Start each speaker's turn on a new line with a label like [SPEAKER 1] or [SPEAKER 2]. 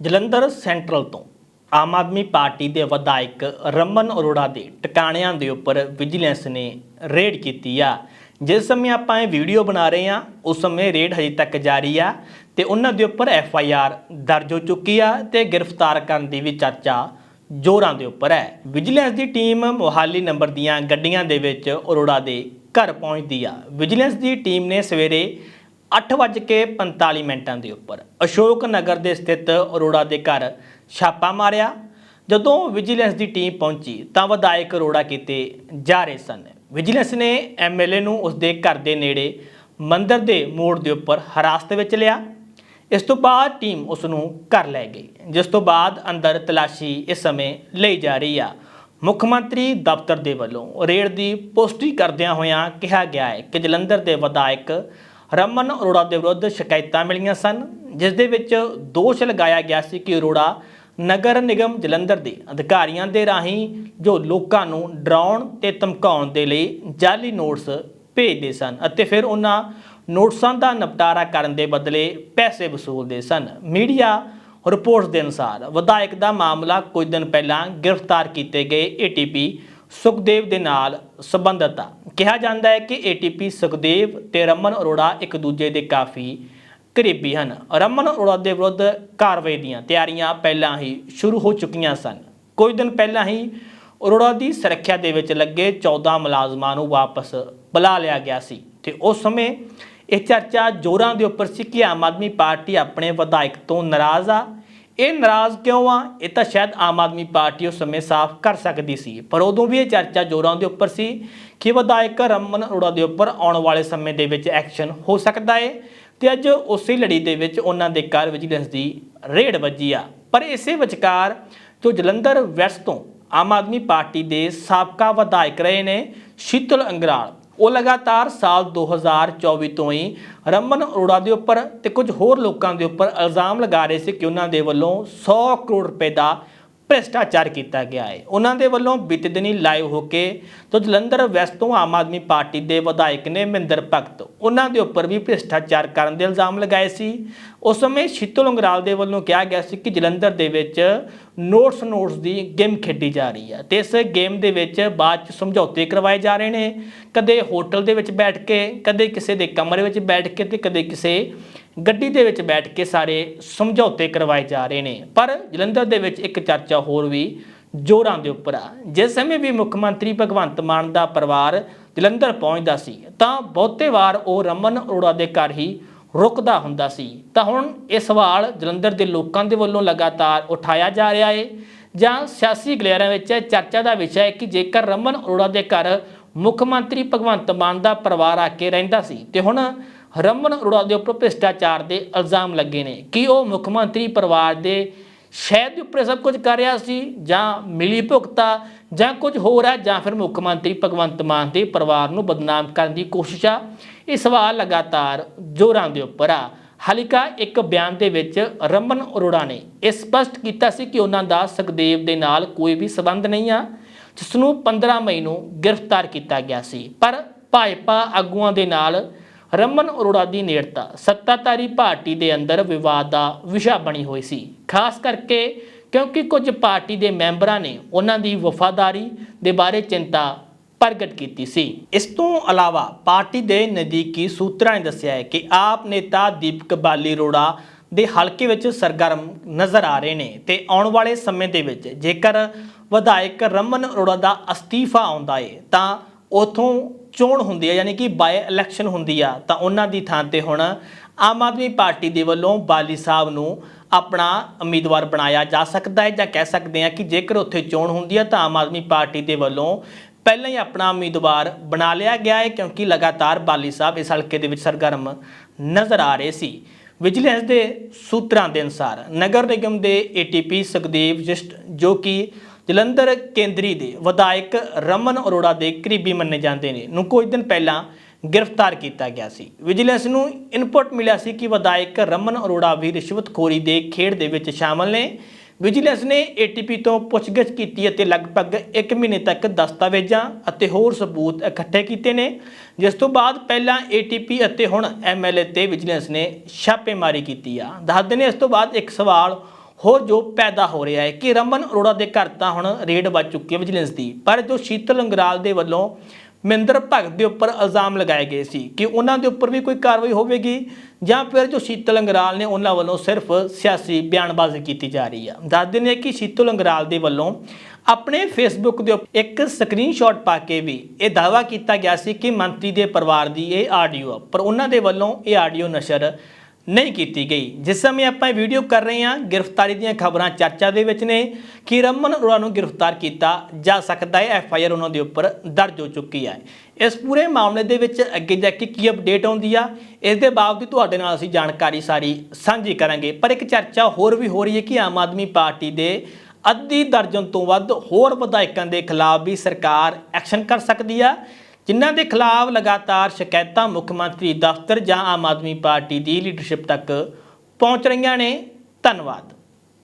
[SPEAKER 1] Jalandhar central ਤੋਂ Aam Aadmi party ਦੇ ਵਿਧਾਇਕ ਰਮਨ ਅਰੋੜਾ ਦੇ ਟਿਕਾਣਿਆਂ ਦੇ ਉੱਪਰ ਵਿਜੀਲੈਂਸ ਨੇ ਰੇਡ ਕੀਤੀ ਆ। ਜਿਸ ਸਮੇਂ ਆਪਾਂ ਇਹ ਵੀਡੀਓ ਬਣਾ ਰਹੇ ਆ ਉਸ ਸਮੇਂ ਰੇਡ ਹਜੇ ਤੱਕ ਜਾਰੀ ਆ ਤੇ ਉਹਨਾਂ ਦੇ ਉੱਪਰ ਐਫ ਆਈ ਆਰ ਦਰਜ ਹੋ ਚੁੱਕੀ ਆ ਤੇ ਗ੍ਰਿਫਤਾਰ ਕਰਨ ਦੀ ਵੀ ਚਰਚਾ ਜ਼ੋਰਾਂ ਦੇ ਉੱਪਰ ਹੈ। ਵਿਜੀਲੈਂਸ ਦੀ ਟੀਮ ਮੋਹਾਲੀ ਨੰਬਰ ਦੀਆਂ ਗੱਡੀਆਂ ਦੇ ਵਿੱਚ ਅਰੋੜਾ ਦੇ ਘਰ ਪਹੁੰਚਦੀ ਆ। ਵਿਜੀਲੈਂਸ ਦੀ ਟੀਮ ਨੇ ਸਵੇਰੇ 8:45 ਮਿੰਟਾਂ ਦੇ ਉੱਪਰ ਅਸ਼ੋਕ ਨਗਰ ਦੇ ਸਥਿਤ ਅਰੋੜਾ ਦੇ ਘਰ ਛਾਪਾ ਮਾਰਿਆ। ਜਦੋਂ ਵਿਜੀਲੈਂਸ ਦੀ ਟੀਮ ਪਹੁੰਚੀ ਤਾਂ ਵਿਧਾਇਕ ਅਰੋੜਾ ਕਿਤੇ ਜਾ ਰਹੇ ਸਨ। ਵਿਜੀਲੈਂਸ ਨੇ ਐਮਐਲਏ ਨੂੰ ਉਸ ਦੇ ਘਰ ਦੇ ਨੇੜੇ ਮੰਦਰ ਦੇ ਮੋੜ ਦੇ ਉੱਪਰ ਹਿਰਾਸਤ ਵਿੱਚ ਲਿਆ। ਇਸ ਤੋਂ ਬਾਅਦ ਟੀਮ ਉਸ ਨੂੰ ਘਰ ਲੈ ਗਈ, ਜਿਸ ਤੋਂ ਬਾਅਦ ਅੰਦਰ ਤਲਾਸ਼ੀ ਇਸ ਸਮੇਂ ਲਈ ਜਾ ਰਹੀ ਆ। ਮੁੱਖ ਮੰਤਰੀ ਦਫ਼ਤਰ ਦੇ ਵੱਲੋਂ ਰੇਡ ਦੀ ਪੁਸ਼ਟੀ ਕਰਦਿਆਂ ਹੋਇਆਂ ਕਿਹਾ ਗਿਆ ਹੈ ਕਿ ਜਲੰਧਰ ਦੇ ਵਿਧਾਇਕ ਰਮਨ ਅਰੋੜਾ ਦੇ ਵਿਰੁੱਧ ਸ਼ਿਕਾਇਤਾਂ ਮਿਲੀਆਂ ਸਨ, ਜਿਸ ਦੇ ਵਿੱਚ ਦੋਸ਼ ਲਗਾਇਆ ਗਿਆ ਸੀ ਕਿ ਅਰੋੜਾ ਨਗਰ ਨਿਗਮ ਜਲੰਧਰ ਦੇ ਅਧਿਕਾਰੀਆਂ ਦੇ ਰਾਹੀਂ ਜੋ ਲੋਕਾਂ ਨੂੰ ਡਰਾਉਣ ਤੇ ਧਮਕਾਉਣ ਦੇ ਲਈ ਜਾਲੀ ਨੋਟਸ ਭੇਜਦੇ ਸਨ ਅਤੇ ਫਿਰ ਉਹਨਾਂ ਨੋਟਸਾਂ ਦਾ ਨਿਪਟਾਰਾ ਕਰਨ ਦੇ ਬਦਲੇ ਪੈਸੇ ਵਸੂਲਦੇ ਸਨ। ਮੀਡੀਆ ਰਿਪੋਰਟਸ ਦੇ ਅਨੁਸਾਰ ਵਿਧਾਇਕ ਦਾ ਮਾਮਲਾ ਕੁਝ ਦਿਨ ਪਹਿਲਾਂ ਗ੍ਰਿਫਤਾਰ ਕੀਤੇ ਗਏ ਏਟੀਪੀ ਸੁਖਦੇਵ ਦੇ ਨਾਲ ਸੰਬੰਧਿਤ ਆ। ਕਿਹਾ ਜਾਂਦਾ ਹੈ ਕਿ ਏਟੀਪੀ ਸੁਖਦੇਵ ਤੇ ਰਮਨ ਅਰੋੜਾ ਇੱਕ ਦੂਜੇ ਦੇ ਕਾਫੀ ਕਰੀਬੀ ਹਨ। ਰਮਨ ਅਰੋੜਾ ਦੇ ਵਿਰੁੱਧ ਕਾਰਵਾਈ ਦੀਆਂ ਤਿਆਰੀਆਂ ਪਹਿਲਾਂ ਹੀ ਸ਼ੁਰੂ ਹੋ ਚੁੱਕੀਆਂ ਸਨ। ਕੁਝ ਦਿਨ ਪਹਿਲਾਂ ਹੀ ਅਰੋੜਾ ਦੀ ਸੁਰੱਖਿਆ ਦੇ ਵਿੱਚ ਲੱਗੇ 14 ਮੁਲਾਜ਼ਮਾਂ ਨੂੰ ਵਾਪਸ ਬੁਲਾ ਲਿਆ ਗਿਆ ਸੀ ਤੇ ਉਸ ਸਮੇਂ ਇਹ ਚਰਚਾ ਜ਼ੋਰਾਂ ਦੇ ਉੱਪਰ ਸੀ ਕਿ ਆਮ ਆਦਮੀ ਪਾਰਟੀ ਆਪਣੇ ਵਿਧਾਇਕ ਤੋਂ ਨਾਰਾਜ਼ ਆ ਇਹ ਨਾਰਾਜ਼ ਕਿਉਂ ਆ? ਇਹ ਤਾਂ ਸ਼ਾਇਦ ਆਮ ਆਦਮੀ ਪਾਰਟੀ ਉਸ ਸਮੇਂ ਸਾਫ਼ ਕਰ ਸਕਦੀ ਸੀ। ਪਰ ਉਦੋਂ ਵੀ ਇਹ ਚਰਚਾ ਜ਼ੋਰਾਂ ਦੇ ਉੱਪਰ ਸੀ ਕਿ ਵਿਧਾਇਕ ਰਮਨ ਅਰੋੜਾ ਦੇ ਉੱਪਰ ਆਉਣ ਵਾਲੇ ਸਮੇਂ ਦੇ ਵਿੱਚ ਐਕਸ਼ਨ ਹੋ ਸਕਦਾ ਹੈ ਤੇ ਅੱਜ ਉਸੇ ਲੜੀ ਦੇ ਵਿੱਚ ਉਹਨਾਂ ਦੇ ਘਰ ਵਿਜੀਲੈਂਸ ਦੀ ਰੇਡ ਵੱਜੀ ਆ। ਪਰ ਇਸੇ ਵਿਚਕਾਰ ਜੋ ਜਲੰਧਰ ਵੈਸਟ ਤੋਂ ਆਮ ਆਦਮੀ ਪਾਰਟੀ ਦੇ ਸਾਬਕਾ ਵਿਧਾਇਕ ਰਹੇ ਨੇ ਸ਼ੀਤਲ ਅੰਗਰਾਲ ਉਹ ਲਗਾਤਾਰ ਸਾਲ 2024 ਤੋਂ ਹੀ ਰਮਨ ਅਰੋੜਾ ਦੇ ਉੱਪਰ ਤੇ ਕੁਝ ਹੋਰ ਲੋਕਾਂ ਦੇ ਉੱਪਰ ਇਲਜ਼ਾਮ ਲਗਾ ਰਹੇ ਸੀ ਕਿ ਉਹਨਾਂ ਦੇ ਵੱਲੋਂ 100 ਕਰੋੜ ਰੁਪਏ ਦਾ ਭ੍ਰਿਸ਼ਟਾਚਾਰ ਕੀਤਾ ਗਿਆ ਹੈ। ਉਹਨਾਂ ਦੇ ਵੱਲੋਂ ਬੀਤੇ ਦਿਨੀ ਲਾਈਵ ਹੋ ਕੇ ਜੋ ਜਲੰਧਰ ਵੈਸਟ ਤੋਂ ਆਮ ਆਦਮੀ ਪਾਰਟੀ ਦੇ ਵਿਧਾਇਕ ਨੇ ਮਹਿੰਦਰ ਭਗਤ ਉਹਨਾਂ ਦੇ ਉੱਪਰ ਵੀ ਭ੍ਰਿਸ਼ਟਾਚਾਰ ਕਰਨ ਦੇ ਇਲਜ਼ਾਮ ਲਗਾਏ ਸੀ। ਉਸ ਸਮੇਂ ਸ਼ੀਤਲ ਅੰਗਰਾਲ ਦੇ ਵੱਲੋਂ ਕਿਹਾ ਗਿਆ ਸੀ ਕਿ ਜਲੰਧਰ ਦੇ ਵਿੱਚ ਨੋਟਸ ਨੋਟਸ ਦੀ ਗੇਮ ਖੇਡੀ ਜਾ ਰਹੀ ਹੈ ਤੇ ਇਸ ਗੇਮ ਦੇ ਵਿੱਚ ਬਾਅਦ ਚ ਸਮਝੌਤੇ ਕਰਵਾਏ ਜਾ ਰਹੇ ਨੇ। ਕਦੇ ਹੋਟਲ ਦੇ ਵਿੱਚ ਬੈਠ ਕੇ, ਕਦੇ ਕਿਸੇ ਦੇ ਕਮਰੇ ਵਿੱਚ ਬੈਠ ਕੇ ਤੇ ਕਦੇ ਕਿਸੇ ਗੱਡੀ ਦੇ ਵਿੱਚ ਬੈਠ ਕੇ ਸਾਰੇ ਸਮਝੌਤੇ ਕਰਵਾਏ ਜਾ ਰਹੇ ਨੇ। ਪਰ ਜਲੰਧਰ ਦੇ ਵਿੱਚ ਇੱਕ ਚਰਚਾ ਹੋਰ ਵੀ ਜ਼ੋਰਾਂ ਦੇ ਉੱਪਰ ਆ। ਜਿਸ ਸਮੇਂ ਵੀ ਮੁੱਖ ਮੰਤਰੀ ਭਗਵੰਤ ਮਾਨ ਦਾ ਪਰਿਵਾਰ ਜਲੰਧਰ ਪਹੁੰਚਦਾ ਸੀ, ਤਾਂ ਬਹੁਤੇ ਵਾਰ ਉਹ ਰਮਨ ਅਰੋੜਾ ਦੇ ਘਰ ਹੀ ਰੁਕਦਾ ਹੁੰਦਾ ਸੀ। ਤਾਂ ਹੁਣ ਇਹ ਸਵਾਲ ਜਲੰਧਰ ਦੇ ਲੋਕਾਂ ਦੇ ਵੱਲੋਂ ਲਗਾਤਾਰ ਉਠਾਇਆ ਜਾ ਰਿਹਾ ਹੈ ਜਾਂ ਸਿਆਸੀ ਗਲਿਆਰਿਆਂ ਵਿੱਚ ਚਰਚਾ ਦਾ ਵਿਸ਼ਾ ਹੈ ਕਿ ਜੇਕਰ ਰਮਨ ਅਰੋੜਾ ਦੇ ਘਰ ਮੁੱਖ ਮੰਤਰੀ ਭਗਵੰਤ ਮਾਨ ਦਾ ਪਰਿਵਾਰ ਆ ਕੇ ਰਹਿੰਦਾ ਸੀ, ਤੇ ਹੁਣ ਰਮਨ ਅਰੋੜਾ ਦੇ ਉੱਪਰ ਭ੍ਰਿਸ਼ਟਾਚਾਰ ਦੇ ਇਲਜ਼ਾਮ ਲੱਗੇ ਨੇ। ਕਿ ਉਹ ਮੁੱਖ ਮੰਤਰੀ ਪਰਿਵਾਰ ਦੇ ਸ਼ਹਿਦ ਦੇ ਉੱਪਰ ਸਭ ਕੁਝ ਕਰ ਰਿਹਾ ਸੀ ਜਾਂ ਮਿਲੀ ਭੁਗਤਾ ਜਾਂ ਕੁਝ ਹੋਰ ਹੈ ਜਾਂ ਫਿਰ ਮੁੱਖ ਮੰਤਰੀ ਭਗਵੰਤ ਮਾਨ ਦੇ ਪਰਿਵਾਰ ਨੂੰ ਬਦਨਾਮ ਕਰਨ ਦੀ ਕੋਸ਼ਿਸ਼ ਆ? ਇਹ ਸਵਾਲ ਲਗਾਤਾਰ ਜ਼ੋਰਾਂ ਦੇ ਉੱਪਰ ਆ। ਹਾਲਿਕਾ ਇੱਕ ਬਿਆਨ ਦੇ ਵਿੱਚ ਰਮਨ ਅਰੋੜਾ ਨੇ ਇਹ ਸਪਸ਼ਟ ਕੀਤਾ ਸੀ ਕਿ ਉਹਨਾਂ ਦਾ ਸੁਖਦੇਵ ਦੇ ਨਾਲ ਕੋਈ ਵੀ ਸਬੰਧ ਨਹੀਂ ਆ ਜਿਸ ਨੂੰ 15 ਮਈ ਨੂੰ ਗ੍ਰਿਫਤਾਰ ਕੀਤਾ ਗਿਆ ਸੀ। ਪਰ ਭਾਜਪਾ ਆਗੂਆਂ ਦੇ ਨਾਲ ਰਮਨ ਅਰੋੜਾ ਦੀ ਨੇੜਤਾ ਸੱਤਾਧਾਰੀ ਪਾਰਟੀ ਦੇ ਅੰਦਰ ਵਿਵਾਦ ਦਾ ਵਿਸ਼ਾ ਬਣੀ ਹੋਈ ਸੀ। ਖਾਸ ਕਰਕੇ ਕਿਉਂਕਿ ਕੁਝ ਪਾਰਟੀ ਦੇ ਮੈਂਬਰਾਂ ਨੇ ਉਹਨਾਂ ਦੀ ਵਫਾਦਾਰੀ ਦੇ ਬਾਰੇ ਚਿੰਤਾ ਪ੍ਰਗਟ ਕੀਤੀ ਸੀ। ਇਸ ਤੋਂ ਇਲਾਵਾ ਪਾਰਟੀ ਦੇ ਨਜ਼ਦੀਕੀ ਸੂਤਰਾਂ ਨੇ ਦੱਸਿਆ ਹੈ ਕਿ ਆਪ ਨੇਤਾ ਦੀਪਕ ਬਾਲੀ ਅਰੋੜਾ ਦੇ ਹਲਕੇ ਵਿੱਚ ਸਰਗਰਮ ਨਜ਼ਰ ਆ ਰਹੇ ਨੇ ਤੇ ਆਉਣ ਵਾਲੇ ਸਮੇਂ ਦੇ ਵਿੱਚ ਜੇਕਰ ਵਿਧਾਇਕ ਰਮਨ ਅਰੋੜਾ ਦਾ ਅਸਤੀਫਾ ਆਉਂਦਾ ਏ ਤਾਂ ਉਥੋਂ ਚੋਣ ਹੁੰਦੀ ਹੈ, ਯਾਨੀ ਕਿ ਬਾਈ ਇਲੈਕਸ਼ਨ ਹੁੰਦੀ ਆ, ਤਾਂ ਉਹਨਾਂ ਦੀ ਥਾਂ ਤੇ ਹੁਣ ਆਮ ਆਦਮੀ ਪਾਰਟੀ ਦੇ ਵੱਲੋਂ ਬਾਲੀ ਸਾਹਿਬ ਨੂੰ ਆਪਣਾ ਉਮੀਦਵਾਰ ਬਣਾਇਆ ਜਾ ਸਕਦਾ ਹੈ ਜਾਂ ਕਹਿ ਸਕਦੇ ਆ ਕਿ ਜੇਕਰ ਉੱਥੇ ਚੋਣ ਹੁੰਦੀ ਹੈ ਤਾਂ ਆਮ ਆਦਮੀ ਪਾਰਟੀ ਦੇ ਵੱਲੋਂ ਪਹਿਲਾਂ ਹੀ ਆਪਣਾ ਉਮੀਦਵਾਰ ਬਣਾ ਲਿਆ ਗਿਆ ਹੈ, ਕਿਉਂਕਿ ਲਗਾਤਾਰ ਬਾਲੀ ਸਾਹਿਬ ਇਸ ਹਲਕੇ ਦੇ ਵਿੱਚ ਸਰਗਰਮ ਨਜ਼ਰ ਆ ਰਹੇ ਸੀ। ਵਿਜੀਲੈਂਸ ਦੇ ਸੂਤਰਾਂ ਦੇ ਅਨੁਸਾਰ ਨਗਰ ਨਿਗਮ ਦੇ ਏਟੀਪੀ ਸੁਖਦੇਵ ਜਿਸਟ ਜੋ ਕਿ ਜਲੰਧਰ ਕੇਂਦਰੀ ਦੇ ਵਿਧਾਇਕ ਰਮਨ ਅਰੋੜਾ ਦੇ ਕਰੀਬੀ ਮੰਨੇ ਜਾਂਦੇ ਨੇ, ਨੂੰ ਕੁਝ ਦਿਨ ਪਹਿਲਾਂ ਗ੍ਰਿਫਤਾਰ ਕੀਤਾ ਗਿਆ ਸੀ। ਵਿਜੀਲੈਂਸ ਨੂੰ ਇਨਪੁਟ ਮਿਲਿਆ ਸੀ ਕਿ ਵਿਧਾਇਕ ਰਮਨ ਅਰੋੜਾ ਵੀ ਰਿਸ਼ਵਤਖੋਰੀ ਦੇ ਖੇਡ ਦੇ ਵਿੱਚ ਸ਼ਾਮਲ ਨੇ। ਵਿਜੀਲੈਂਸ ਨੇ ਏਟੀਪੀ ਤੋਂ ਪੁੱਛਗਿੱਛ ਕੀਤੀ ਅਤੇ ਲਗਭਗ 1 ਮਹੀਨੇ ਤੱਕ ਦਸਤਾਵੇਜ਼ਾਂ ਅਤੇ ਹੋਰ ਸਬੂਤ ਇਕੱਠੇ ਕੀਤੇ ਨੇ, ਜਿਸ ਤੋਂ ਬਾਅਦ ਪਹਿਲਾਂ ਏਟੀਪੀ ਅਤੇ ਹੁਣ ਐਮਐਲਏ ਤੇ ਵਿਜੀਲੈਂਸ ਨੇ ਛਾਪੇਮਾਰੀ ਕੀਤੀ ਆ। ਦੱਸਦੇ ਨੇ ਇਸ ਤੋਂ ਬਾਅਦ ਇੱਕ ਸਵਾਲ ਹੋ ਜੋ ਪੈਦਾ ਹੋ ਰਿਹਾ ਹੈ। ਕਿ ਰਮਨ ਅਰੋੜਾ ਦੇ ਘਰ ਤਾਂ ਹੁਣ ਰੇਡ ਵੱਜ ਚੁੱਕੀ ਹੈ ਵਿਜੀਲੈਂਸ ਦੀ। ਪਰ ਜੋ ਸ਼ੀਤਲ ਅੰਗਰਾਲ ਦੇ ਵੱਲੋਂ ਮਹਿੰਦਰ ਭਗਤ ਦੇ ਉੱਪਰ ਇਲਜ਼ਾਮ ਲਗਾਏ ਗਏ ਸੀ ਕਿ ਉਹਨਾਂ ਦੇ ਉੱਪਰ ਵੀ ਕੋਈ ਕਾਰਵਾਈ ਹੋਵੇਗੀ ਜਾਂ ਫਿਰ ਜੋ ਸ਼ੀਤਲ ਅੰਗਰਾਲ ਨੇ ਉਹਨਾਂ ਵੱਲੋਂ ਸਿਰਫ ਸਿਆਸੀ ਬਿਆਨਬਾਜ਼ੀ ਕੀਤੀ ਜਾ ਰਹੀ ਹੈ ਦੱਸ ਦਿੰਦੇ ਹਾਂ ਕਿ ਸ਼ੀਤਲ ਅੰਗਰਾਲ ਦੇ ਵੱਲੋਂ ਆਪਣੇ ਫੇਸਬੁੱਕ ਦੇ ਉੱਪਰ ਇੱਕ ਸਕਰੀਨਸ਼ਾਟ ਪਾ ਕੇ ਵੀ ਇਹ ਦਾਅਵਾ ਕੀਤਾ ਗਿਆ ਸੀ ਕਿ ਮੰਤਰੀ ਦੇ ਪਰਿਵਾਰ ਦੀ ਇਹ ਆਡੀਓ ਪਰ ਉਹਨਾਂ ਦੇ ਵੱਲੋਂ ਇਹ ਆਡੀਓ ਨਸ਼ਰ ਨਹੀਂ ਕੀਤੀ ਗਈ। ਜਿਸ ਸਮੇਂ ਆਪਾਂ ਇਹ ਵੀਡੀਓ ਕਰ ਰਹੇ ਹਾਂ, ਗ੍ਰਿਫਤਾਰੀ ਦੀਆਂ ਖਬਰਾਂ ਚਰਚਾ ਦੇ ਵਿੱਚ ਨੇ ਕਿ ਰਮਨ ਅਰੋੜਾ ਨੂੰ ਗ੍ਰਿਫਤਾਰ ਕੀਤਾ ਜਾ ਸਕਦਾ ਹੈ। ਐਫ ਆਈ ਆਰ ਉਹਨਾਂ ਦੇ ਉੱਪਰ ਦਰਜ ਹੋ ਚੁੱਕੀ ਹੈ। ਇਸ ਪੂਰੇ ਮਾਮਲੇ ਦੇ ਵਿੱਚ ਅੱਗੇ ਜਾ ਕੇ ਕੀ ਅਪਡੇਟ ਆਉਂਦੀ ਆ, ਇਸ ਦੇ ਬਾਵਜੂਦ ਤੁਹਾਡੇ ਨਾਲ ਅਸੀਂ ਜਾਣਕਾਰੀ ਸਾਰੀ ਸਾਂਝੀ ਕਰਾਂਗੇ। ਪਰ ਇੱਕ ਚਰਚਾ ਹੋਰ ਵੀ ਹੋ ਰਹੀ ਹੈ ਕਿ ਆਮ ਆਦਮੀ ਪਾਰਟੀ ਦੇ ਅੱਧੀ ਦਰਜਨ ਤੋਂ ਵੱਧ ਹੋਰ ਵਿਧਾਇਕਾਂ ਦੇ ਖਿਲਾਫ ਵੀ ਸਰਕਾਰ ਐਕਸ਼ਨ ਕਰ ਸਕਦੀ ਆ। ਜਿਨ੍ਹਾਂ ਦੇ ਖਿਲਾਫ ਲਗਾਤਾਰ ਸ਼ਿਕਾਇਤਾਂ ਮੁੱਖ ਮੰਤਰੀ, ਦਫ਼ਤਰ ਜਾਂ ਆਮ ਆਦਮੀ ਪਾਰਟੀ ਦੀ ਲੀਡਰਸ਼ਿਪ ਤੱਕ ਪਹੁੰਚ ਰਹੀਆਂ ਨੇ, ਧੰਨਵਾਦ।